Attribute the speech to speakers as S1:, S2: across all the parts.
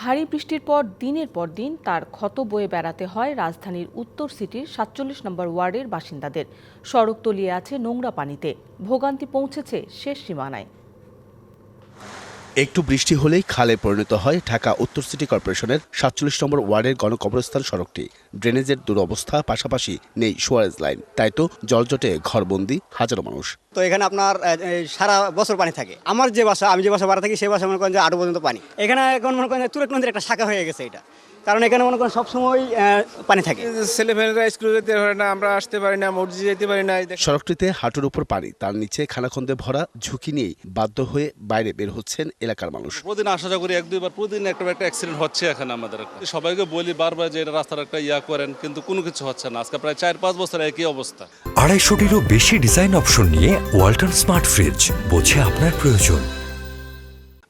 S1: ভারী বৃষ্টির পর দিনের পর দিন তার ক্ষত বয়ে বেড়াতে হয় রাজধানীর উত্তর সিটির সাতচল্লিশ নম্বর ওয়ার্ডের বাসিন্দাদের। সড়ক তলিয়ে আছে নোংরা পানিতে। ভোগান্তি পৌঁছেছে শেষ সীমানায়।
S2: একটু বৃষ্টি হলেই খালে পরিণত হয় ঢাকা উত্তর সিটি কর্পোরেশনের সাতচল্লিশ নম্বর ওয়ার্ডের গণকবরস্থান সড়কটি। ড্রেনেজের দুরবস্থা, পাশাপাশি নেই সোয়ারেজ লাইন। তাই তো জলজটে ঘরবন্দি হাজারো মানুষ।
S3: তো এখানে আপনার সারা বছর পানি থাকে। আমার যে বাসা, আমি যে বাসা বাড়া থাকি সেই বাসা মনে করেন যে আরও পর্যন্ত পানি। এখানে এখন মনে করেন তুরাক নদীর একটা শাখা হয়ে গেছে এটা। কারণ এখানে মনে করেন সবসময় পানি থাকে।
S4: ছেলেমেয়েরা স্কুলে যেতে পারে না আমরা আসতে পারি না মসজিদে যেতে পারি না
S2: সড়কটিতে হাঁটুর উপর পানি তার নিচে খানাখন্দে ভরা ঝুঁকি নিয়েই বাধ্য হয়ে বাইরে বের হচ্ছেন এলাকার মানুষ।
S5: প্রতিদিন আসা যাওয়া করি এক দুইবার প্রতিদিন একটা একটা অ্যাক্সিডেন্ট হচ্ছে এখানে আমাদের সবাইকে বলি বারবার যে এটা রাস্তার একটা ইয়া করেন কিন্তু কোনো কিছু হচ্ছে না। আজকে প্রায় চার পাঁচ বছর একই অবস্থা।
S6: আড়াইশোটিরও বেশি ডিজাইন অপশন নিয়ে ওয়ালটন স্মার্ট ফ্রিজ বোঝে আপনার প্রয়োজন।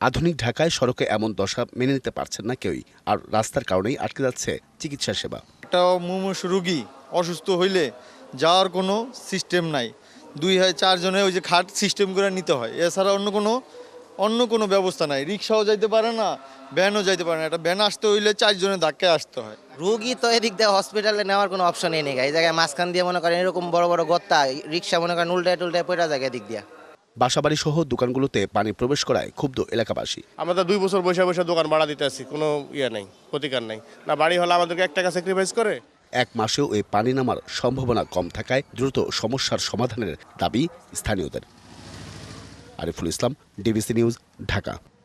S2: আধুনিক ঢাকায় সড়কে এমন দশা মেনে নিতে পারছেন না কেউই। আর রাস্তার কারণেই আটকে যাচ্ছে চিকিৎসা সেবা।
S7: একটা মুমূর্ষ রুগী অসুস্থ হইলে যাওয়ার কোনো সিস্টেম নাই। দুই হয় চারজনে ওই যে খাট সিস্টেম করে নিতে হয়। এছাড়া অন্য কোনো অন্য কোনো ব্যবস্থা নাই। রিক্সাও যাইতে পারে না ভ্যানও যাইতে পারে না। একটা ভ্যান আসতে হইলে চারজনের ধাক্কায় আসতে হয়।
S8: রুগী তো এদিক দিয়ে হসপিটালে নেওয়ার কোনো অপশনই নেই এই জায়গায় মাঝখান দিয়ে মনে করেন এরকম বড় বড় গত্তা রিক্সা মনে করেন উল্টায় টুলটায় পড়া যায় এদিক দিয়ে।
S2: বাসাবাড়ি সহ দোকানগুলোতে পানি প্রবেশ করায় ক্ষুব্ধ এলাকাবাসী।
S9: আমরা দুই বছর বসে বসে দোকান ভাড়া দিতে আসি কোনো ইয়ে নেই প্রতিকার নাই। না বাড়ি হলে আমাদেরকে এক টাকা স্যাক্রিফাইস করে?
S2: এক মাসেও এই পানি নামার সম্ভাবনা কম থাকায় দ্রুত সমস্যার সমাধানের দাবি স্থানীয়দের। Ariful Islam DBC news Dhaka.